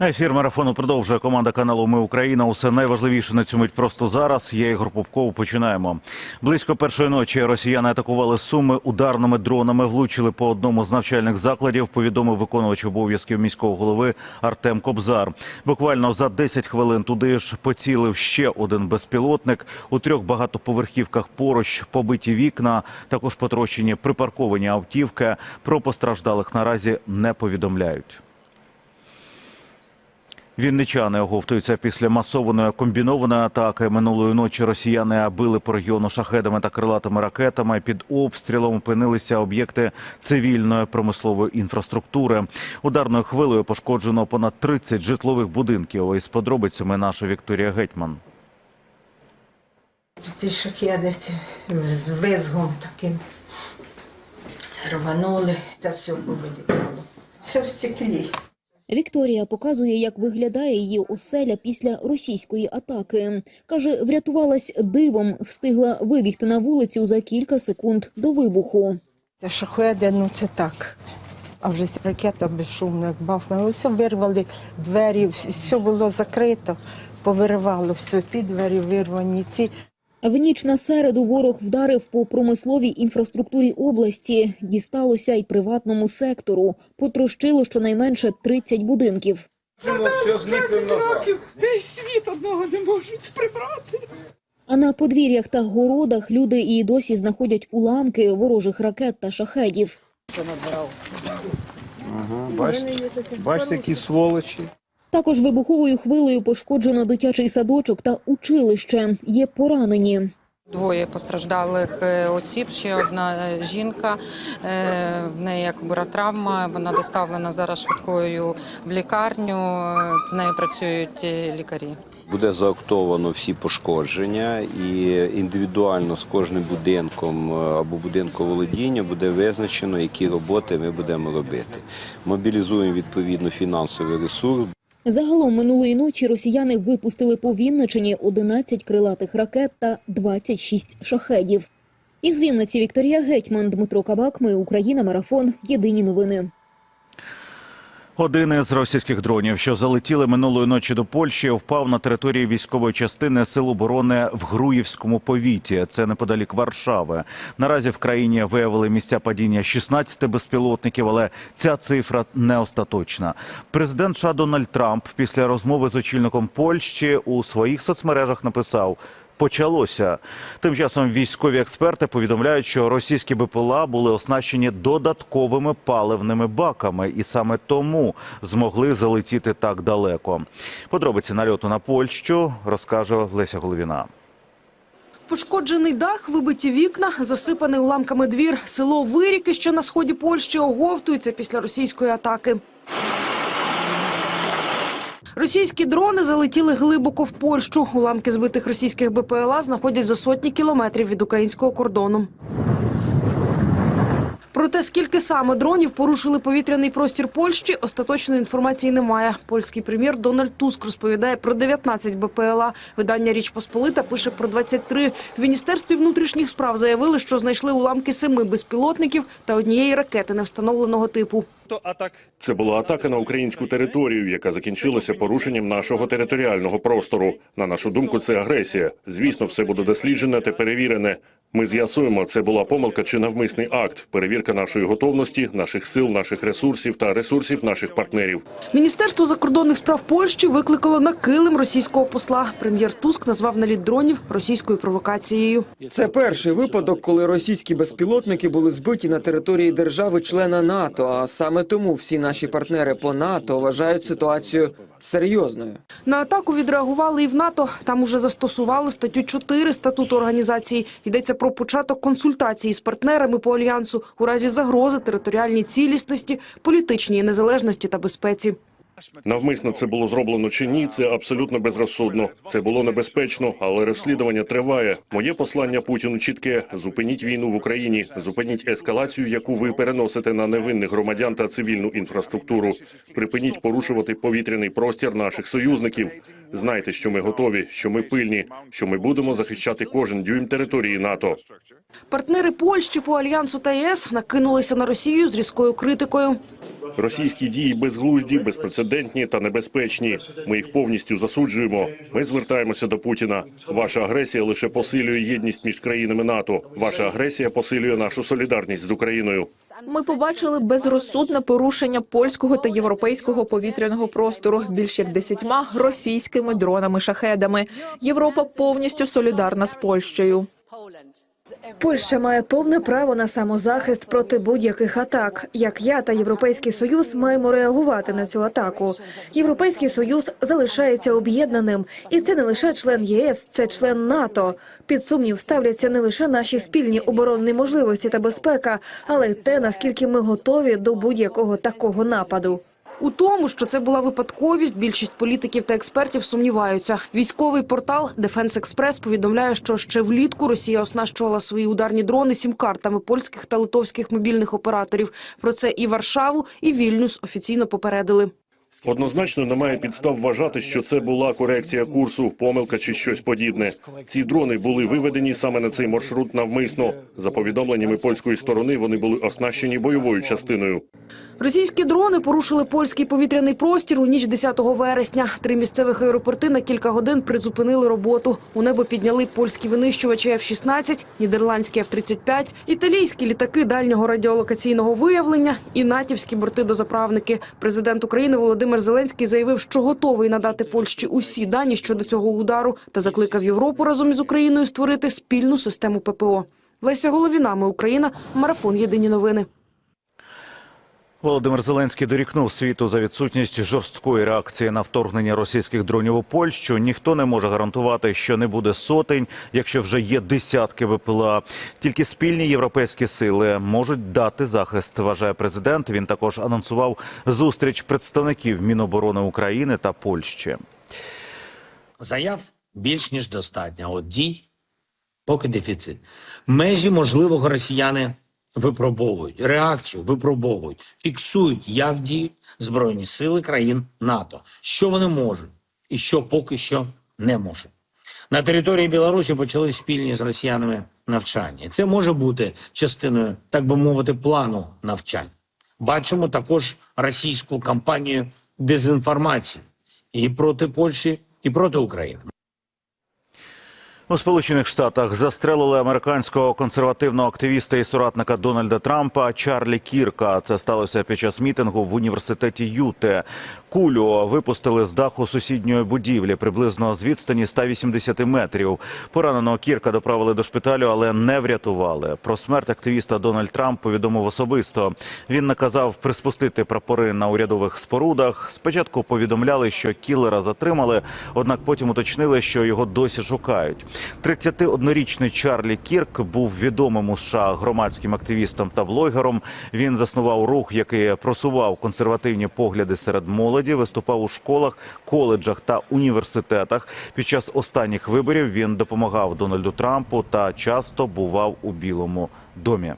Ефір марафону продовжує команда каналу Ми Україна. Усе найважливіше на цю мить просто зараз. Я Ігор Попков. Починаємо. Близько першої ночі росіяни атакували суми ударними дронами. Влучили по одному з навчальних закладів. Повідомив виконувач обов'язків міського голови Артем Кобзар. Буквально за 10 хвилин туди ж поцілив ще один безпілотник. У трьох багатоповерхівках поруч побиті вікна. Також потрощені припарковані автівки. Про постраждалих наразі не повідомляють. Вінничани оговтуються після масованої комбінованої атаки. Минулої ночі росіяни били по регіону шахедами та крилатими ракетами. Під обстрілом опинилися об'єкти цивільної промислової інфраструктури. Ударною хвилею пошкоджено понад 30 житлових будинків. Із подробицями наша Вікторія Гетьман. Ці шахеди з визгом таким рванули. Це все повилітало. Все в стеклі. Вікторія показує, як виглядає її оселя після російської атаки. Каже, врятувалась дивом, встигла вибігти на вулицю за кілька секунд до вибуху. Шахеди, ну це так. А вже ракета безшумно, як бахнула. Все вирвали двері, все було закрито, повиривало все. Ті двері вирвані, ці. В ніч на середу ворог вдарив по промисловій інфраструктурі області. Дісталося й приватному сектору. Потрощило щонайменше 30 будинків. все років весь світ одного не можуть прибрати. А на подвір'ях та городах люди і досі знаходять уламки ворожих ракет та шахедів. Ага, бачите, бачите, які сволочі. Також вибуховою хвилею пошкоджено дитячий садочок та училище. Є поранені. Двоє постраждалих е, осіб. Ще одна е, жінка. е, В неї як була травма. Вона доставлена зараз швидкою в лікарню. З нею працюють лікарі. Буде заактовано всі пошкодження і індивідуально з кожним будинком або будинком володіння буде визначено, які роботи ми будемо робити. Мобілізуємо відповідно фінансовий ресурс. Загалом минулої ночі росіяни випустили по Вінничині 11 крилатих ракет та 26 шахедів. Із Вінниці Вікторія Гетьман, Дмитро Кабак. Ми Україна. Марафон. Єдині новини. Один із російських дронів, що залетіли минулої ночі до Польщі, впав на території військової частини Сил оборони в Груївському повіті. Це неподалік Варшави. Наразі в країні виявили місця падіння 16 безпілотників, але ця цифра не остаточна. Президент США Дональд Трамп після розмови з очільником Польщі у своїх соцмережах написав. Почалося. Тим часом військові експерти повідомляють, що російські БПЛА були оснащені додатковими паливними баками, і саме тому змогли залетіти так далеко. Подробиці нальоту на Польщу розкаже Леся Головіна. Пошкоджений дах, вибиті вікна, засипаний уламками двір. Село Виріки, що на сході Польщі, оговтується після російської атаки. Російські дрони залетіли глибоко в Польщу. Уламки збитих російських БПЛА знаходять за сотні кілометрів від українського кордону. Про те, скільки саме дронів порушили повітряний простір Польщі, остаточної інформації немає. Польський прем'єр Дональд Туск розповідає про 19 БПЛА. Видання Річ Посполита пише про 23. В міністерстві внутрішніх справ заявили, що знайшли уламки семи безпілотників та однієї ракети невстановленого типу. Це була атака на українську територію, яка закінчилася порушенням нашого територіального простору. На нашу думку, це агресія. Звісно, все буде досліджене та перевірене. Ми з'ясуємо, це була помилка чи навмисний акт. Перевірка нашої готовності, наших сил, наших ресурсів та ресурсів наших партнерів. Міністерство закордонних справ Польщі викликало на килим російського посла. Прем'єр Туск назвав наліт дронів російською провокацією. Це перший випадок, коли російські безпілотники були збиті на території держави-члена НАТО. А саме тому всі наші партнери по НАТО вважають ситуацію серйозною. На атаку відреагували і в НАТО. Там уже застосували статтю 4 статуту організації. Йдеться про початок консультації з партнерами по альянсу у разі загрози територіальній цілісності, політичній незалежності та безпеці. Навмисно це було зроблено чи ні, це абсолютно безрозсудно. Це було небезпечно, але розслідування триває. Моє послання Путіну чітке: зупиніть війну в Україні, зупиніть ескалацію, яку ви переносите на невинних громадян та цивільну інфраструктуру. Припиніть порушувати повітряний простір наших союзників. Знайте, що ми готові, що ми пильні, що ми будемо захищати кожен дюйм території НАТО. Партнери Польщі по альянсу та ЄС накинулися на Росію з різкою критикою. Російські дії безглузді, безпрецедентні безпрецедентні та небезпечні. Ми їх повністю засуджуємо. Ми звертаємося до Путіна. Ваша агресія лише посилює єдність між країнами НАТО. Ваша агресія посилює нашу солідарність з Україною. Ми побачили безрозсудне порушення польського та європейського повітряного простору більш як десятьма російськими дронами-шахедами. Європа повністю солідарна з Польщею. Польща має повне право на самозахист проти будь-яких атак. Як я та Європейський Союз маємо реагувати на цю атаку. Європейський Союз залишається об'єднаним, і це не лише член ЄС, це член НАТО. Під сумнів ставляться не лише наші спільні оборонні можливості та безпека, але й те, наскільки ми готові до будь-якого такого нападу. У тому, що це була випадковість, більшість політиків та експертів сумніваються. Військовий портал Дефенс Експрес повідомляє, що ще влітку Росія оснащувала свої ударні дрони сім-картами польських та литовських мобільних операторів. Про це і Варшаву, і Вільнюс офіційно попередили. Однозначно немає підстав вважати, що це була корекція курсу, помилка чи щось подібне. Ці дрони були виведені саме на цей маршрут навмисно. За повідомленнями польської сторони, вони були оснащені бойовою частиною. Російські дрони порушили польський повітряний простір у ніч 10 вересня. Три місцевих аеропорти на кілька годин призупинили роботу. У небо підняли польські винищувачі F-16, нідерландські F-35, італійські літаки дальнього радіолокаційного виявлення і натівські борти-дозаправники. Президент України Володимир Зеленський заявив, що готовий надати Польщі усі дані щодо цього удару та закликав Європу разом із Україною створити спільну систему ППО. Леся Головіна, ми Україна, марафон Єдині новини. Володимир Зеленський дорікнув світу за відсутність жорсткої реакції на вторгнення російських дронів у Польщу. Ніхто не може гарантувати, що не буде сотень, якщо вже є десятки ВПЛА. Тільки спільні європейські сили можуть дати захист. Вважає президент. Він також анонсував зустріч представників Міноборони України та Польщі. Заяв більш ніж достатньо. От дій поки дефіцит. Межі можливого росіяни випробовують, реакцію випробовують, фіксують, як діють Збройні сили країн НАТО, що вони можуть і що поки що не можуть. На території Білорусі почали спільні з росіянами навчання. Це може бути частиною, так би мовити, плану навчань. Бачимо також російську кампанію дезінформації і проти Польщі, і проти України. У Сполучених Штатах застрелили американського консервативного активіста і соратника Дональда Трампа Чарлі Кірка. Це сталося під час мітингу в університеті Юте. Кулю випустили з даху сусідньої будівлі приблизно з відстані 180 метрів. Пораненого Кірка доправили до шпиталю, але не врятували. Про смерть активіста Дональд Трамп повідомив особисто. Він наказав приспустити прапори на урядових спорудах. Спочатку повідомляли, що кілера затримали, однак потім уточнили, що його досі шукають. 31-річний Чарлі Кірк був відомим у США громадським активістом та блогером. Він заснував рух, який просував консервативні погляди серед молоді, виступав у школах, коледжах та університетах. Під час останніх виборів він допомагав Дональду Трампу та часто бував у Білому домі.